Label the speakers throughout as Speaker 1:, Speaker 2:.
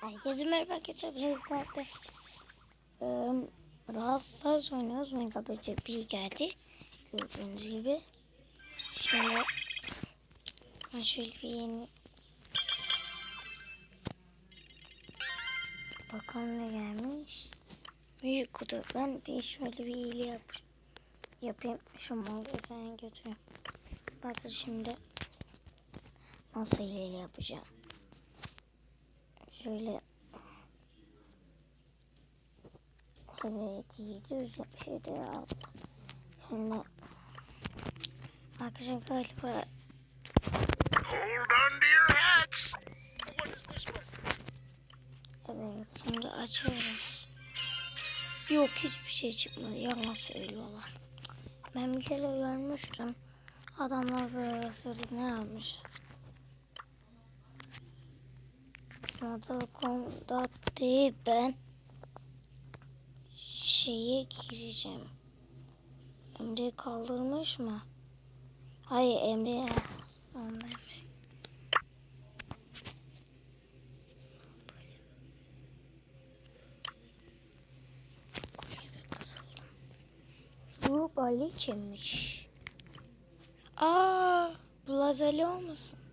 Speaker 1: Herkese merhaba arkadaşlar. Biz saatte um, Stars oynuyoruz. Mega Böcek bir geldi. Gördüğünüz gibi. Şöyle ben şöyle bir yeni Bakalım ne gelmiş. Büyük kutu. Ben bir şöyle bir iyiliği yap yapayım. Şu magazine götüreyim. Bakın şimdi nasıl iyiliği yapacağım. Şöyle Evet 777 aldım. Şimdi arkadaşlar galiba
Speaker 2: Hold on to your hats. What is this
Speaker 1: evet şimdi açıyoruz. Yok hiçbir şey çıkmadı. Yalan söylüyorlar. Ben bir kere görmüştüm. Adamlar böyle söyledi ne yapmış. Motor.com'da değil ben şeye gireceğim. Emre kaldırmış mı? Hayır Emre. Emre. Bu balıkmış. Aa, bu lazeli olmasın?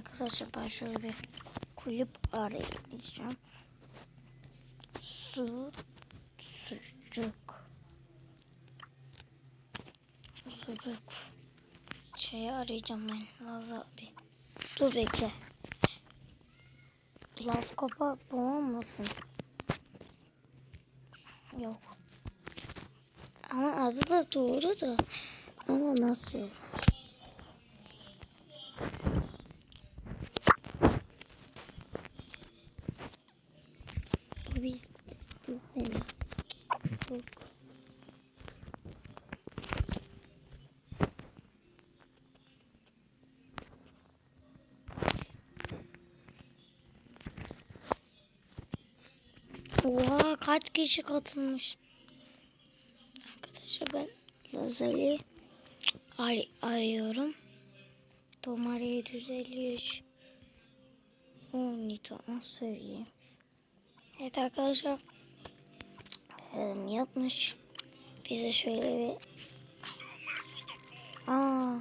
Speaker 1: Arkadaşlar ben şöyle bir kulüp arayacağım. Su, sucuk. Sucuk. Şeyi arayacağım ben Laz abi. Dur bekle. Laz kopa bu olmasın. Yok. Ama adı da doğru da. Ama nasıl? Bu bir bu benim. Yok. Oha kaç kişi katılmış. Arkadaşlar ben Lazali ar arıyorum. Tomar 753. 10 tamam seviyeyim. Evet arkadaşlar. Eee, yapmış. Bize şöyle bir Aa.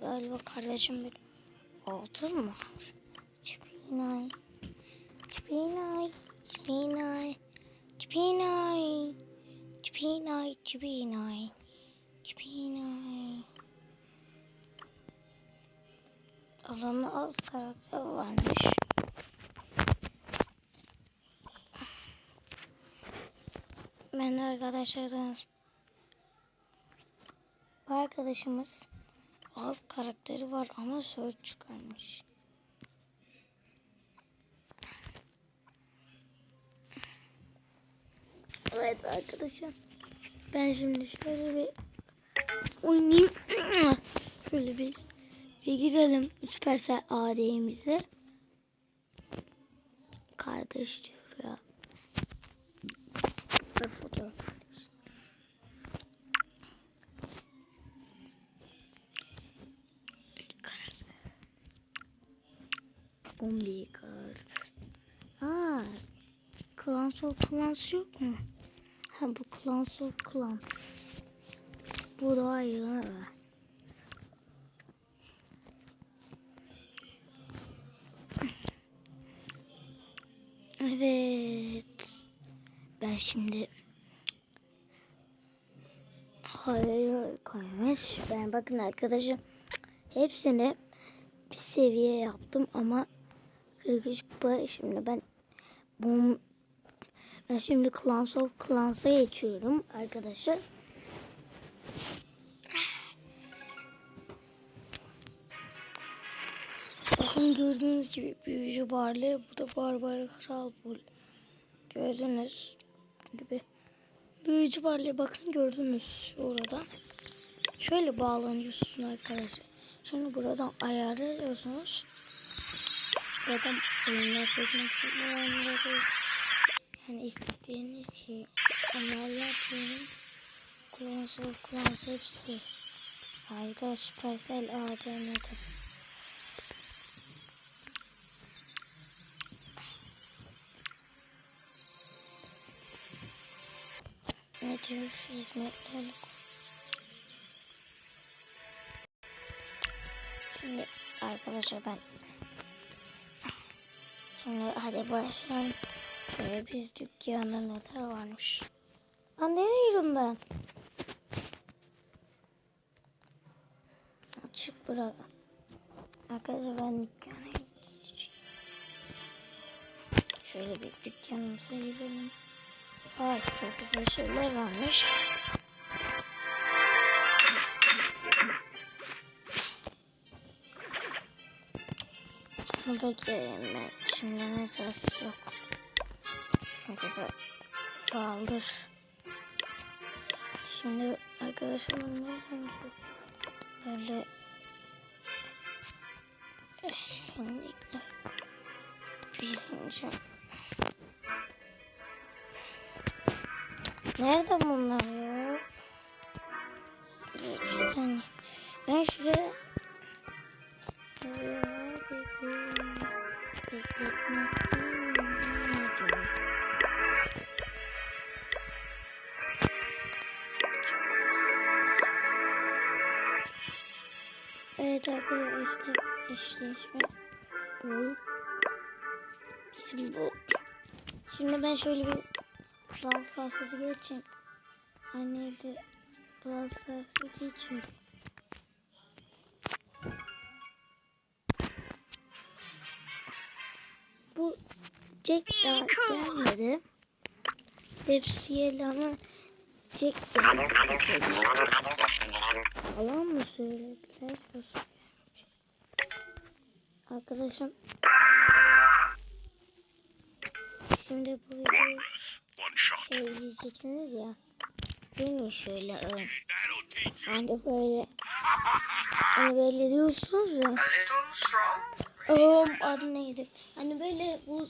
Speaker 1: Galiba kardeşim bir altın mı? Çipinay. Çipinay. Çipinay. Çipinay. Çipinay. Çipinay. Çipinay. Adamın az karakter varmış. Ben de arkadaşlardan bu arkadaşımız az karakteri var ama söz çıkarmış. Evet arkadaşlar. Ben şimdi şöyle bir oynayayım. şöyle biz bir girelim Süpersel AD'mize. Kardeş diyor ya. Ve fotoğraf. Bombi kart. Aa, Clans of Clans yok mu? Clans of Clans. Bu değil mi? Evet. Ben şimdi Hayır koymuş. Ben bakın arkadaşım hepsini bir seviye yaptım ama 43 bu şimdi ben bu ben şimdi Clans of Clans'a geçiyorum arkadaşlar. Bakın gördüğünüz gibi büyücü Barley bu da Barbar Kral Bull. Gördüğünüz gibi. Büyücü Barley bakın gördünüz orada. Şöyle bağlanıyorsun arkadaşlar. Sonra buradan ayarlıyorsunuz. Zaten oyunlar seçmek için oynuyoruz. Yani istediğiniz şey onlar yapıyorum. Kullansı, kullansı hepsi. Ayda Supercell ADM'de. Ne tür hizmetlerle Şimdi arkadaşlar ben Şimdi hadi başlayalım. Şöyle biz dükkanda neler varmış. Lan nereye gidiyorum ben? Açık bırak. Arkadaşlar ben dükkana gideceğim. Şöyle bir dükkanımıza girelim. Ay çok güzel şeyler varmış. Buradaki şimdi mesela yok. Şimdi de saldır. Şimdi arkadaşımın nereden? Böyle eşkinlikle bilince. Nerede bunlar ya? Bir saniye. Ben şuraya ya Evet arkadaşlar eşleşme bu. Bizim bu. Şimdi ben şöyle bir Brawl Stars'a bir geçeyim. Anne de Brawl Stars'a geçiyorum. Bu Jack daha gelmedi. Hepsi ama Gelmedi. Yalan mı söylediler? Arkadaşım şimdi bu videoyu şey izleyeceksiniz ya. Değil mi şöyle
Speaker 2: you.
Speaker 1: Hani böyle hani böyle diyorsunuz ya. Um, adı neydi? Hani böyle bu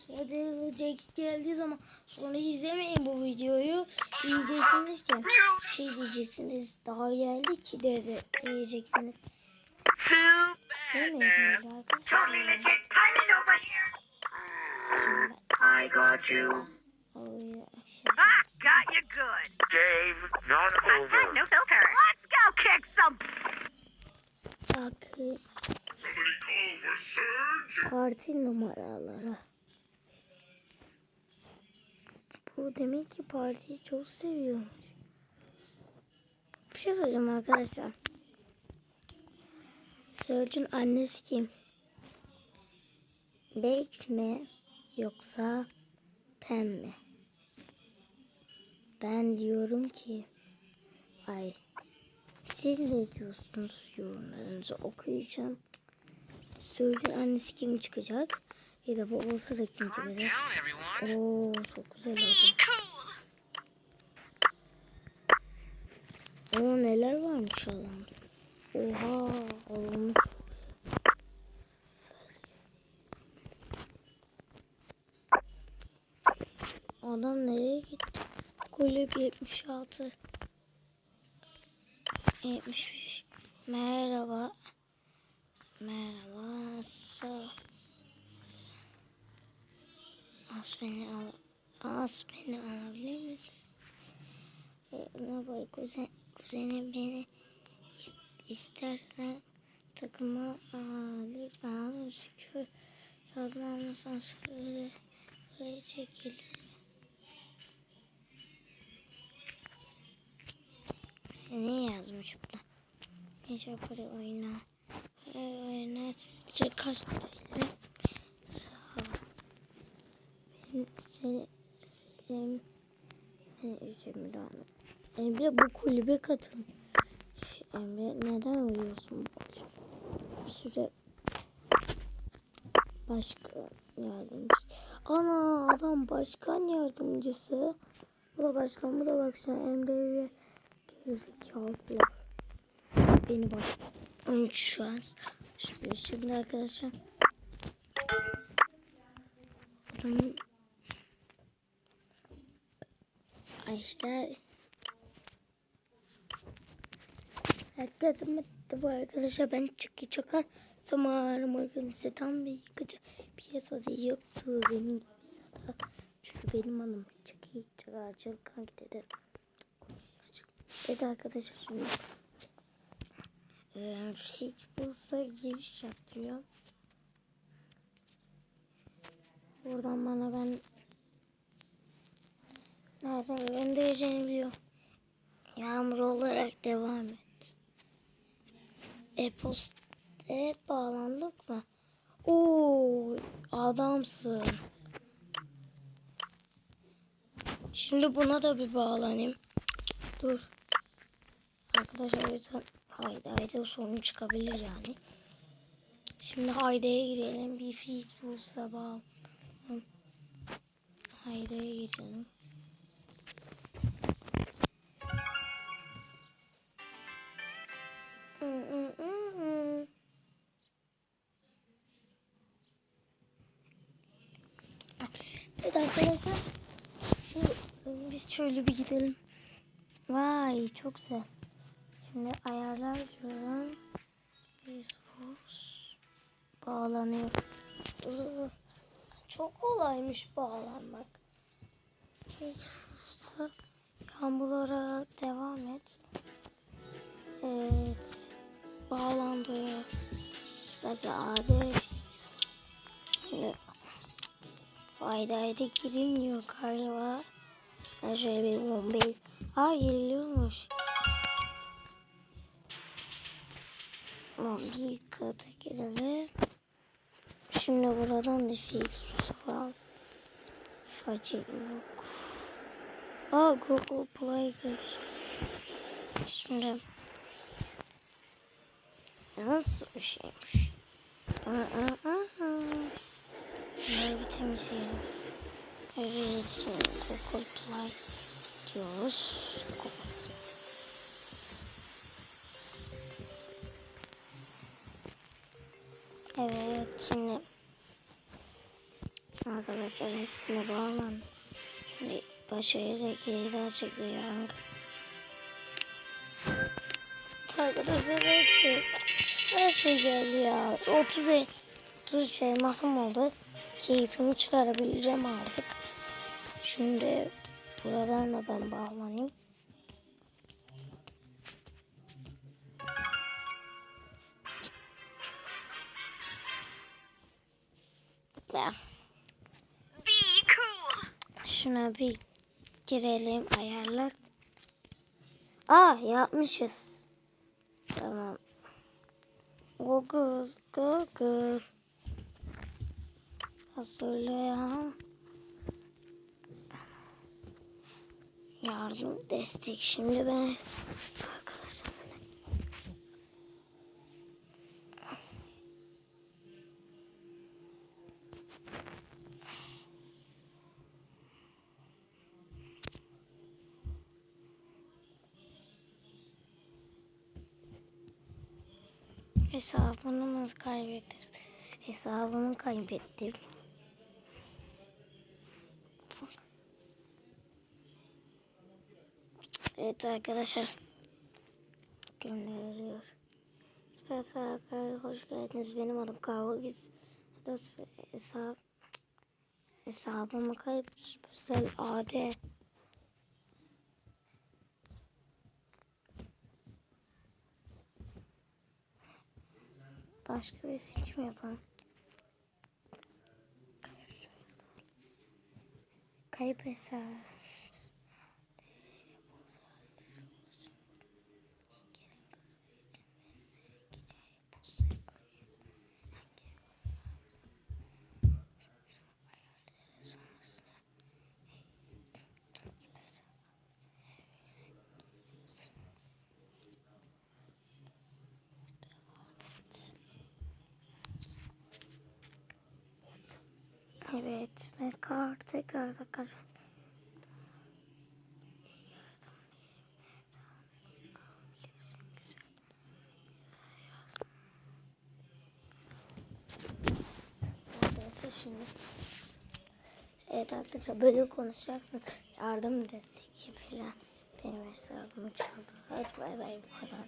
Speaker 1: Jack geldiği zaman sonra izlemeyin bu videoyu. Diyeceksiniz ki şey diyeceksiniz daha geldi ki de, de diyeceksiniz. Değil
Speaker 3: bad,
Speaker 1: mi?
Speaker 3: man.
Speaker 1: Böyle
Speaker 3: Totally
Speaker 1: arkadaşlar?
Speaker 3: legit. Coming over here. I got you.
Speaker 1: Oraya.
Speaker 3: Ah, got you good.
Speaker 2: Game not
Speaker 3: Hashtag no filter. Let's go kick some.
Speaker 1: Bakın parti numaraları. Bu demek ki partiyi çok seviyormuş. Bir şey söyleyeceğim arkadaşlar. Sörcün annesi kim? Bex mi yoksa Pem mi? Ben diyorum ki ay siz ne diyorsunuz yorumlarınızı okuyacağım. Sörcün annesi kim çıkacak? Ya da babası da kim çıkacak? Oo çok güzel oldu. Oo neler varmış alanda. Oha güzel. Adam nereye gitti? Kulüp 76. 75. Merhaba. Merhaba. Az beni al. Az beni alabilir misin? Ee, Merhaba kuzen, kuzenim beni is- istersen takıma lütfen şükür yazmam mısın şöyle şöyle çekil. Ne yazmış burada? Geç para oyna. Oyna sizce kaç değil? Sağ ol. Benim seni de aldım. Emre bu kulübe katıl. Emre neden uyuyorsun bu kulübe? Bir süre başka yardımcı. Ana adam başkan yardımcısı. Bu da başkan bu da başkan. Emre ve gerizekalı. Beni başkan. 13 şu an. Şimdi, arkadaşlar. Ay işte. Herkese merhaba arkadaşlar ben Çıkı Çakar. Zamanım organize tam bir yıkıcı piyasada yoktu benim zaten. Çünkü benim hanım Çıkı Çakarcılık kanki dedi. Evet arkadaşlar şimdi. Ee, bulsa giriş yapıyor. Buradan bana ben nereden göndereceğini biliyor. Yağmur olarak devam et. E-post evet bağlandık mı? Oo adamsın. Şimdi buna da bir bağlanayım. Dur. Arkadaşlar yüzden haydi haydi sorun çıkabilir yani. Şimdi haydiye girelim. Bir fiz bulsa bağlı. Haydiye girelim. Evet arkadaşlar. Biz şöyle bir gidelim. Vay çok güzel. Şimdi ayarlar diyorum. Biz bağlanıyor. Çok kolaymış bağlanmak. Yağmurlara devam et. Evet. Bağlandı. Mesela adı Şimdi haydi girilmiyor galiba. Ben şöyle bir bombayı. Aa giriliyormuş. Tamam bir kata girelim. Şimdi buradan da fix var. Facet yok. Aa Google Play gir. Şimdi nasıl bir şeymiş? Aa, aa, aa. Bunları bir temizleyelim. Evet, Google Play diyoruz. Google. Şimdi arkadaşlar hepsine bağlan. Şimdi başarıdaki daha çıktı yani. Arkadaşlar her şey, her şey geldi ya. 30 el, 30 elmasım oldu. Keyfimi çıkarabileceğim artık. Şimdi buradan da ben bağlanayım.
Speaker 3: Cool.
Speaker 1: Şuna bir girelim ayarlar. Aa yapmışız. Tamam. Google, Google. Hazırlayan. Yardım, destek. Şimdi ben arkadaşlar kaybettim? Hesabımı kaybettim. Evet arkadaşlar. Gönderiyor. Arkadaşlar hoş geldiniz. Benim adım Kavagis. Hesap hesabımı kayıp Süpersel AD. Başka bir seçim yapalım. Kayıp hesap. Evet ve kar tekrar da kazan. Arkadaşlar şimdi Evet arkadaşlar böyle konuşacaksın. Yardım destek falan. Benim hesabımı çaldı. Evet bay bay bu kadar.